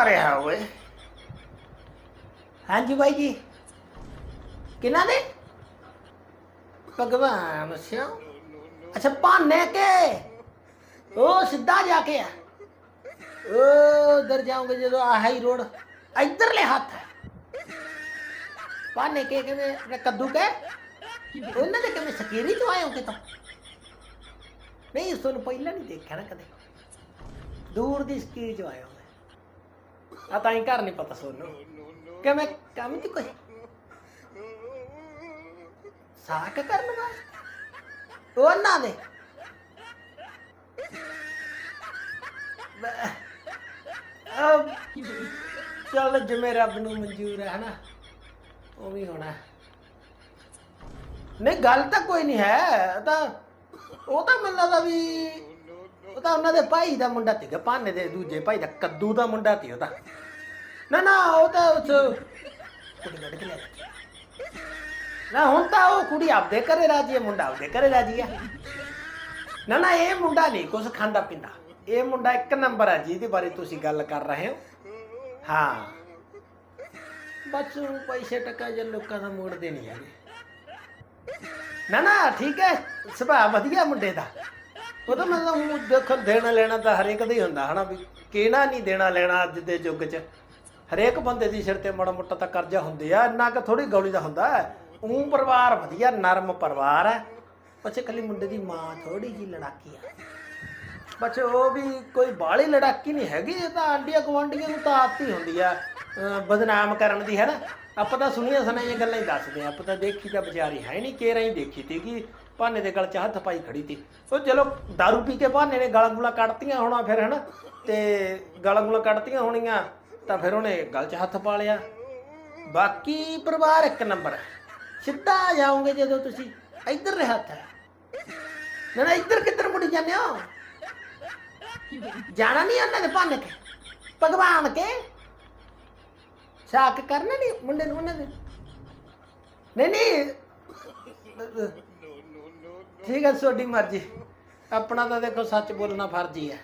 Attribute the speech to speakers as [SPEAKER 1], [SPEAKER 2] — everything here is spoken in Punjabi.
[SPEAKER 1] ਆ ਰਿਹਾ ਓਏ। ਹਾਂਜੀ ਬਾਈ ਜੀ। ਕਿਹਨਾਂ ਦੇ? ਭਗਵਾਨ ਸਿਓ। ਅੱਛਾ ਭਾਨੇ ਕੇ? ਉਹ ਸਿੱਧਾ ਜਾ ਕੇ ਆ। ਉਹ ਉਧਰ ਜਾਓਗੇ ਜਦੋਂ ਆਹ ਹੀ ਰੋਡ। ਇਧਰਲੇ ਹੱਥ। ਹੈ ਭਾਨੇ ਕੇ ਕਿਵੇਂ ਆਪਣੇ ਕੱਦੂ ਕੇ? ਉਹਨਾਂ ਦੇ ਕਿਵੇਂ ਸਕੀਰੀ ਤੋਂ ਆਏ ਹੋ ਕਿਤੋਂ? ਨਹੀਂ ਇਸ ਪਹਿਲਾਂ ਨਹੀਂ ਦੇਖਿਆ ਨਾ ਕਦੇ। ਦੂਰ ਦੀ ਸਕੀਰੀ ਚ ਆਏ ਹੋ। ਆ ਤਾਂ ਹੀ ਘਰ ਨਹੀਂ ਪਤਾ ਸੋਨੂੰ। ਕਿਵੇਂ ਕੰਮ ਤੇ ਕੋਈ ਸਾਕ ਕਰਨ ਵਾਸਤੇ ਉਹ ਦੇ। ਚੱਲ ਜਿਵੇਂ ਰੱਬ ਨੂੰ ਮਨਜ਼ੂਰ ਹੈ, ਹਨਾ? ਉਹ ਵੀ ਹੋਣਾ। ਨਹੀਂ, ਗੱਲ ਤਾਂ ਕੋਈ ਨਹੀਂ ਹੈ। ਤਾਂ ਉਹ ਤਾਂ ਮੈਨੂੰ ਲੱਗਦਾ ਵੀ ਉਹ ਤਾਂ ਉਹਨਾਂ ਦੇ ਭਾਈ ਦਾ ਮੁੰਡਾ ਸੀਗਾ, ਭਾਨੇ ਦੇ ਦੂਜੇ ਭਾਈ ਦਾ, ਕੱਦੂ ਦਾ ਮੁੰਡਾ ਸੀ ਉਹ ਤਾਂ ਨਾ ਨਾ, ਉਹ ਤਾਂ ਉਸ ਕੁੜੀ ਕੱਢ ਕੇ ਲੈ ਗਈ। ਨਾ, ਹੁਣ ਤਾਂ ਉਹ ਕੁੜੀ ਆਪਦੇ ਘਰੇ ਰਾਜੀ ਹੈ, ਮੁੰਡਾ ਆਪਦੇ ਘਰੇ ਰਾਜੀ ਹੈ। ਨਾ ਨਾ, ਇਹ ਮੁੰਡਾ ਨਹੀਂ ਕੁਝ ਖਾਂਦਾ ਪੀਂਦਾ। ਇਹ ਮੁੰਡਾ ਇੱਕ ਨੰਬਰ ਹੈ, ਜਿਹਦੇ ਬਾਰੇ ਤੁਸੀਂ ਗੱਲ ਕਰ ਰਹੇ ਹੋ। ਹਾਂ। ਬਸ ਉਹ ਪੈਸੇ ਟਕਾ ਜੇ ਲੋਕਾਂ ਦਾ ਮੋੜ ਦੇਣੀ ਹੈਗੇ। ਨਾ ਨਾ, ਠੀਕ ਹੈ, ਸੁਭਾਅ ਵਧੀਆ ਮੁੰਡੇ ਦਾ। ਉਹ ਮਤਲਬ ਊਂ ਦੇਖੋ ਦੇਣਾ ਲੈਣਾ ਤਾਂ ਹਰੇਕ ਦਾ ਹੀ ਹੁੰਦਾ ਹਨਾ ਵੀ ਕਿਹੜਾ ਨਹੀਂ ਦੇਣਾ ਲੈਣਾ ਅੱਜ ਦੇ ਯੁੱਗ 'ਚ। ਹਰੇਕ ਬੰਦੇ ਦੀ ਸਿਰ ਤੇ ਮਾੜਾ ਮੋਟਾ ਤਾਂ ਕਰਜ਼ਾ ਹੁੰਦੇ ਆ, ਇੰਨਾ ਕਿ ਥੋੜੀ ਗੌਲੀ ਦਾ ਹੁੰਦਾ। ਉਹ ਪਰਿਵਾਰ ਵਧੀਆ, ਨਰਮ ਪਰਿਵਾਰ ਹੈ। ਬੱਚੇ ਕੱਲੀ ਮੁੰਡੇ ਦੀ ਮਾਂ ਥੋੜੀ ਜੀ ਲੜਾਕੀ ਆ। ਬੱਚੇ ਉਹ ਵੀ ਕੋਈ ਬਾਹਲੀ ਲੜਾਕੀ ਨਹੀਂ ਹੈਗੀ, ਇਹ ਤਾਂ ਆਂਡੀਆਂ ਗਵਾਂਡੀਆਂ ਨੂੰ ਤਾਂ ਆਦਤ ਹੁੰਦੀ ਆ ਬਦਨਾਮ ਕਰਨ ਦੀ, ਹੈ ਨਾ। ਆਪਾਂ ਤਾਂ ਸੁਣੀਆਂ ਸੁਣਾਈਆਂ ਗੱਲਾਂ ਹੀ ਦੱਸਦੇ ਆ, ਆਪਾਂ ਤਾਂ ਦੇਖੀ ਤਾਂ ਵਿਚਾਰੀ ਹੈ ਨਹੀਂ, ਕੇਰਾਂ ਹੀ ਦੇਖੀ ਤੇ ਕਿ ਭਾਨੇ ਦੇ ਗਲ 'ਚ ਹੱਥ ਪਾਈ ਖੜੀ ਤੀ। ਉਹ ਚਲੋ दारू ਪੀ ਕੇ ਭਾਨੇ ਨੇ ਗਾਲਾਂ ਗੁਲਾ ਕੱਢਤੀਆਂ ਹੋਣਾ ਫਿਰ, ਹਨਾ? ਤੇ ਗਾਲਾਂ ਗੁਲਾ ਕੱਢਤੀਆਂ ਹੋਣੀਆਂ, ਤਾਂ ਫਿਰ ਉਹਨੇ ਗਲ 'ਚ ਹੱਥ ਪਾ ਲਿਆ। ਬਾਕੀ ਪਰਿਵਾਰ ਇੱਕ ਨੰਬਰ ਸਿੱਧਾ ਆ ਜਾਓਗੇ ਜਦੋਂ ਤੁਸੀਂ ਇੱਧਰ ਰਿਹਾ ਹੱਥ ਹੈ। ਨਾ ਨਾ, ਇੱਧਰ ਕਿੱਧਰ ਮੁੜੀ ਜਾਂਦੇ ਹੋ? ਜਾਣਾ ਨਹੀਂ ਉਹਨਾਂ ਦੇ ਭਾਨੇ ਕੇ ਭਗਵਾਨ ਕੇ? ਸ਼ਾਕ ਕਰਨਾ ਨਹੀਂ ਮੁੰਡੇ ਨੂੰ ਉਹਨਾਂ ਦੇ? ਨਹੀਂ ਨਹੀਂ। ਠੀਕ ਹੈ ਤੁਹਾਡੀ ਮਰਜ਼ੀ। ਆਪਣਾ ਤਾਂ ਦੇਖੋ ਸੱਚ ਬੋਲਣਾ ਫਰਜ਼ ਹੀ ਹੈ।